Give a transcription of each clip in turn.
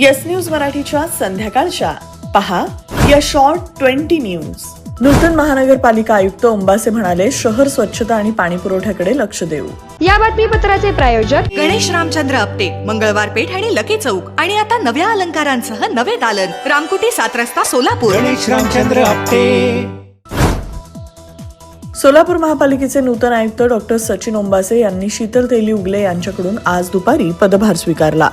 Yes news मराठीच्या संध्याकाळच्या. पहा या शॉर्ट ट्वेंटी न्यूज नूतन महानगरपालिका आयुक्त उंबासे म्हणाले शहर स्वच्छता आणि पाणी पुरवठ्याकडे लक्ष देऊ. या बातमीपत्राचे प्रायोजक गणेश रामचंद्र आपटे मंगळवार पेठ आणि लकी चौक. आणि आता नव्या अलंकारांसह नवे दालन. रामकुटी सात रस्ता सोलापूर. गणेश रामचंद्र आपटे सोलापूर महापालिकेचे नूतन आयुक्त डॉक्टर सचिन ओंबासे यांनी शीतल तेली उगले यांच्याकडून आज दुपारी पदभार स्वीकारला.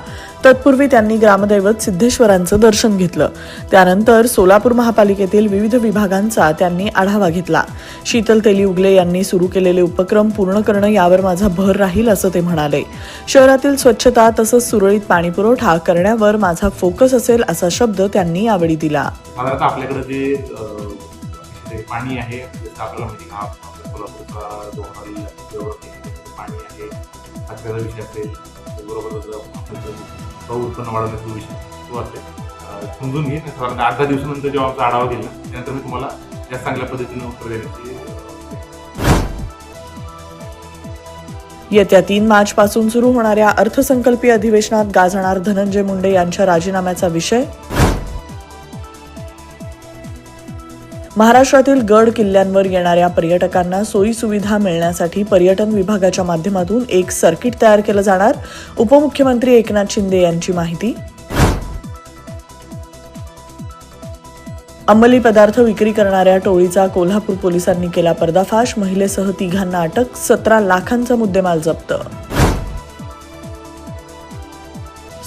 तत्पूर्वी त्यांनी ग्रामदैवत सिद्धेश्वरांचं दर्शन घेतलं. त्यानंतर सोलापूर महापालिकेतील विविध विभागांचा त्यांनी आढावा घेतला. शीतल तेली उगले यांनी सुरू केलेले उपक्रम पूर्ण करणं यावर माझा भर राहील असं ते म्हणाले. शहरातील स्वच्छता तसंच सुरळीत पाणीपुरवठा करण्यावर माझा फोकस असेल असा शब्द त्यांनी यावेळी दिला. आपल्याकडे जे पाणी आहे आपल्याला माहिती आहे, पाणी आहे. विषय उत्पन्न वाढवण्याचा विषय तो असेल समजून घेईन साधारण आठ दहा दिवसानंतर जेव्हा आमचा आढावा घेईल ना त्यानंतर मी तुम्हाला जास्त चांगल्या पद्धतीने उत्तर देण्याची येत्या तीन मार्च पासून सुरू होणाऱ्या अर्थसंकल्पीय अधिवेशनात गाजणार धनंजय मुंडे यांच्या राजीनाम्याचा विषय महाराष्ट्रातील गड किल्ल्यांवर येणाऱ्या पर्यटकांना सोयी सुविधा मिळण्यासाठी पर्यटन विभागाच्या माध्यमातून एक सर्किट तयार केलं जाणार. उपमुख्यमंत्री एकनाथ शिंदे यांची माहिती. अंमली पदार्थ विक्री करणाऱ्या टोळीचा कोल्हापूर पोलिसांनी केला पर्दाफाश. महिलेसह तिघांना अटक सतरा लाखांचा मुद्देमाल जप्त.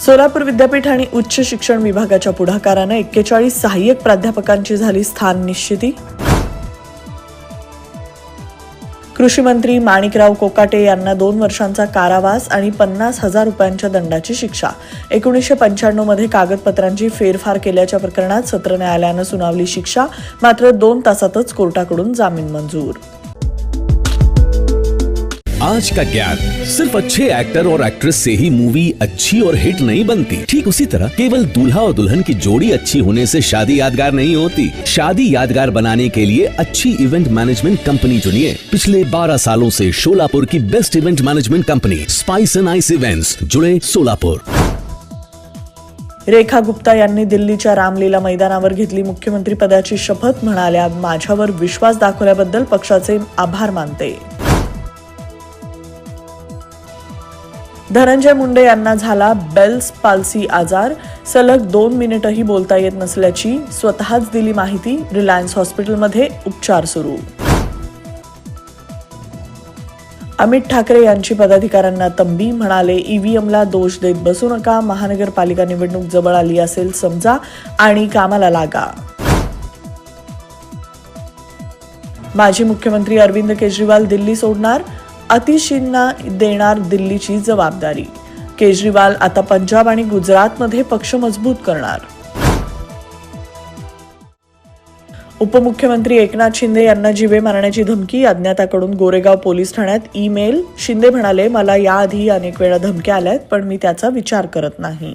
सोलापूर विद्यापीठ आणि उच्च शिक्षण विभागाच्या पुढाकारानं एक्केचाळीस सहाय्यक प्राध्यापकांची झाली स्थान निश्चिती. कृषी मंत्री माणिकराव कोकाटे यांना दोन वर्षांचा कारावास आणि पन्नास हजार रुपयांच्या दंडाची शिक्षा. एकोणीसशे पंच्याण्णवमध्ये कागदपत्रांची फेरफार केल्याच्या प्रकरणात सत्र न्यायालयानं सुनावली शिक्षा मात्र दोन तासातच कोर्टाकडून जामीन मंजूर. आज का ज्ञान सिर्फ़ अच्छे एक्टर और एक्ट्रेस से ही मूवी अच्छी और हिट नहीं बनती। ठीक उसी तरह केवल दूल्हा और दुल्हन की जोड़ी अच्छी होने से शादी यादगार नहीं होती। शादी यादगार बनाने के लिए अच्छी इवेंट मैनेजमेंट कंपनी चुनिए। पिछले 12 सालों से शोलापुर की best event management company spice and ice events जुड़े सोलापुर रेखा गुप्ता यांनी दिल्लीच्या रामलीला मैदानावर घेतली मुख्यमंत्री पदाची शपथ, म्हणाल्या, माझ्यावर विश्वास दाखवल्याबद्दल पक्षाचे आभार मानते. धनंजय मुंडे यांना झाला बेल्स पाल्सी आजार. सलग दोन मिनिटही बोलता येत नसल्याची स्वतःच दिली माहिती रिलायन्स हॉस्पिटलमध्ये उपचार सुरू. अमित ठाकरे यांची पदाधिकाऱ्यांना तंबी म्हणाले ईव्हीएमला दोष देत बसू नका महानगरपालिका निवडणूक जवळ आली असेल समजा आणि कामाला लागा. माजी मुख्यमंत्री अरविंद केजरीवाल दिल्ली सोडणार अतिशींना देणार दिल्लीची जबाबदारी. केजरीवाल आता पंजाब आणि गुजरातमध्ये पक्ष मजबूत करणार. उपमुख्यमंत्री एकनाथ शिंदे यांना जिवे मारण्याची धमकी अज्ञाताकडून गोरेगाव पोलीस ठाण्यात ईमेल. शिंदे म्हणाले मला याआधी अनेक वेळा धमक्या आल्यात पण मी त्याचा विचार करत नाही.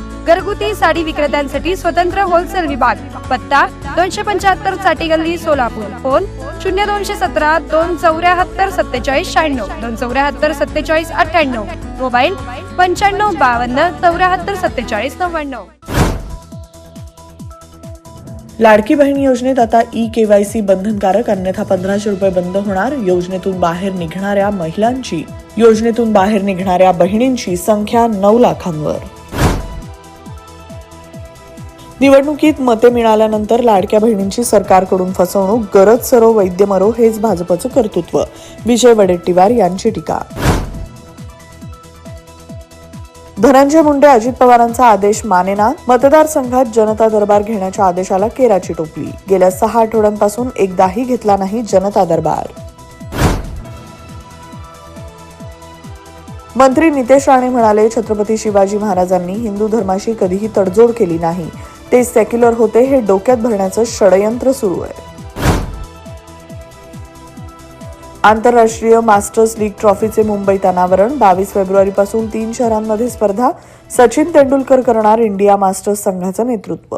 घरगुती साडी विक्रेत्यांसाठी स्वतंत्र होलसेल विभाग. पत्ता दोनशे पंच्याहत्तरसाठी गल्ली सोलापूर. फोन शून्य दोनशे सतरा दोन चौऱ्याहत्तर सत्तेचाळीस शहाण्णव. दोन चौऱ्याहत्तर सत्तेचाळीस अठ्ठ्याण्णव. मोबाईल पंच्याण्णव बावन्न चौऱ्याहत्तर सत्तेचाळीस नव्याण्णव. लाडकी बहीण योजनेत आता ई केवायसी बंधनकारक अन्यथा पंधराशे रुपये बंद होणार. योजनेतून बाहेर निघणाऱ्या महिलांची योजनेतून बाहेर निघणाऱ्या बहिणींची संख्या नऊ लाखांवर. निवडणुकीत मते मिळाल्यानंतर लाडक्या बहिणींची सरकारकडून फसवणूक गरज सरो वैद्य मरो हेच भाजपचं कर्तृत्व. विजय वडेट्टीवार यांची टीका. धनंजय मुंडे अजित पवारांचा आदेश मानेना मतदारसंघात जनता दरबार घेण्याच्या आदेशाला केराची टोपली. गेल्या सहा आठवड्यांपासून एकदाही घेतला नाही जनता दरबार. मंत्री नितेश राणे म्हणाले छत्रपती शिवाजी महाराजांनी हिंदू धर्माशी कधीही तडजोड केली नाही. ते सेक्युलर होते हे डोक्यात भरण्याचं षडयंत्र सुरू आहे. आंतरराष्ट्रीय मास्टर्स लीग ट्रॉफीचे मुंबईत अनावरण बावीस फेब्रुवारीपासून तीन शहरांमध्ये स्पर्धा सचिन तेंडुलकर करणार इंडिया मास्टर्स संघाचं नेतृत्व.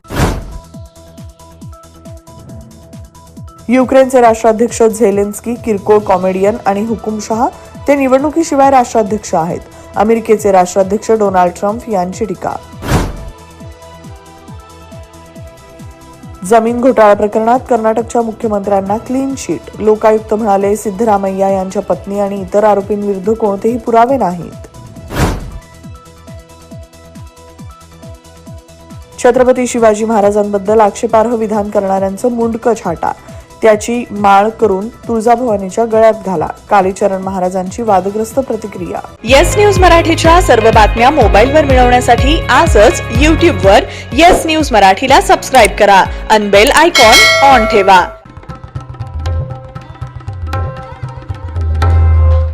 युक्रेनचे राष्ट्राध्यक्ष झेलेन्स्की किरकोळ कॉमेडियन आणि हुकुमशहा ते निवडणुकीशिवाय राष्ट्राध्यक्ष आहेत. अमेरिकेचे राष्ट्राध्यक्ष डोनाल्ड ट्रम्प यांची टीका. जमीन घोटाळा प्रकरणात कर्नाटकच्या मुख्यमंत्र्यांना क्लीन शीट लोकायुक्त म्हणाले सिद्धरामय्या यांच्या पत्नी आणि इतर आरोपींविरुद्ध कोणतेही पुरावे नाहीत. छत्रपती शिवाजी महाराजांबद्दल आक्षेपार्ह विधान करणाऱ्यांचं मुंडकं छाटा. त्याची माळ करून तुळजाभवानीच्या गळ्यात घाला. कालीचरण महाराजांची वादग्रस्त प्रतिक्रिया. येस न्यूज मराठीच्या सर्व बातम्या मोबाईलवर मिळवण्यासाठी आजच यूट्यूबवर येस न्यूज मराठीला सबस्क्राईब करा. अनबेल आयकॉन ऑन ठेवा.